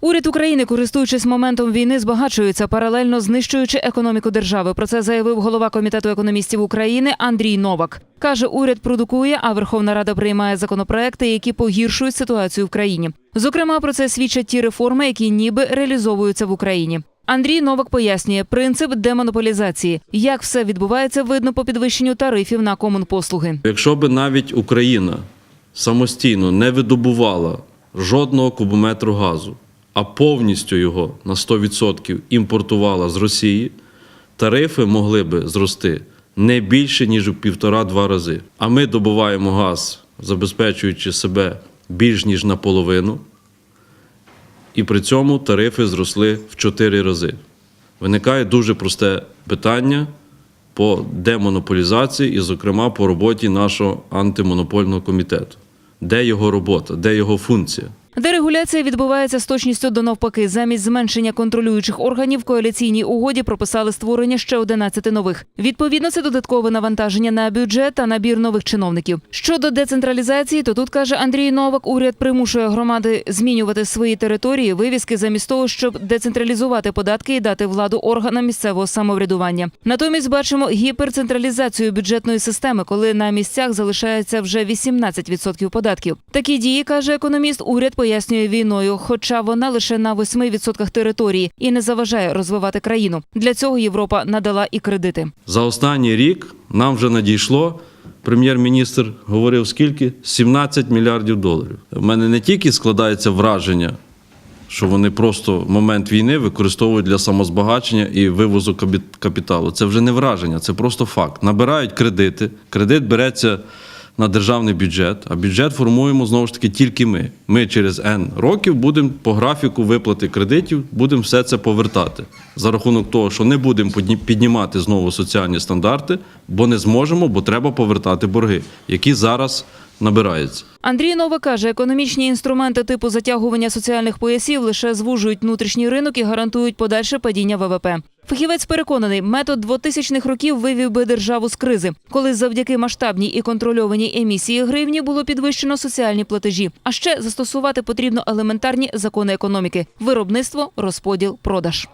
Уряд України, користуючись моментом війни, збагачується паралельно знищуючи економіку держави. Про це заявив голова комітету економістів України Андрій Новак. каже, уряд продукує, а Верховна Рада приймає законопроекти, які погіршують ситуацію в країні. Зокрема, про це свідчать ті реформи, які ніби реалізовуються в Україні. Андрій Новак пояснює принцип демонополізації. Як все відбувається, видно по підвищенню тарифів на комунпослуги. Якщо би навіть Україна самостійно не видобувала жодного кубометру газу, а повністю його на 100% імпортувала з Росії, тарифи могли би зрости не більше, ніж у півтора-два рази. А ми добуваємо газ, забезпечуючи себе більш ніж наполовину, і при цьому тарифи зросли в 4 рази. Виникає дуже просте питання по демонополізації і, зокрема, по роботі нашого антимонопольного комітету. Де його робота, де його функція? Дерегуляція відбувається з точністю до навпаки. Замість зменшення контролюючих органів коаліційній угоді прописали створення ще 11 нових. Відповідно, це додаткове навантаження на бюджет та набір нових чиновників. Щодо децентралізації, то тут каже Андрій Новак, уряд примушує громади змінювати свої території, вивіски замість того, щоб децентралізувати податки і дати владу органам місцевого самоврядування. Натомість бачимо гіперцентралізацію бюджетної системи, коли на місцях залишається вже 18% податків. Такі дії каже економіст. Уряд пояснює війною, хоча вона лише на 8% території і не заважає розвивати країну. Для цього Європа надала і кредити. За останній рік нам вже надійшло. Прем'єр-міністр говорив скільки? 17 мільярдів доларів. У мене не тільки складається враження, що вони просто момент війни використовують для самозбагачення і вивозу капіталу. Це вже не враження, це просто факт. Набирають кредити. Кредит береться на державний бюджет, а бюджет формуємо знову ж таки тільки ми. Ми через N років будемо по графіку виплати кредитів, будемо все це повертати за рахунок того, що не будемо піднімати знову соціальні стандарти, бо не зможемо, бо треба повертати борги, які зараз набираються. Андрій Новак каже, економічні інструменти типу затягування соціальних поясів лише звужують внутрішній ринок і гарантують подальше падіння ВВП. Фахівець переконаний, метод 2000-х років вивів би державу з кризи, коли завдяки масштабній і контрольованій емісії гривні було підвищено соціальні платежі. А ще застосувати потрібно елементарні закони економіки: виробництво, розподіл, продаж.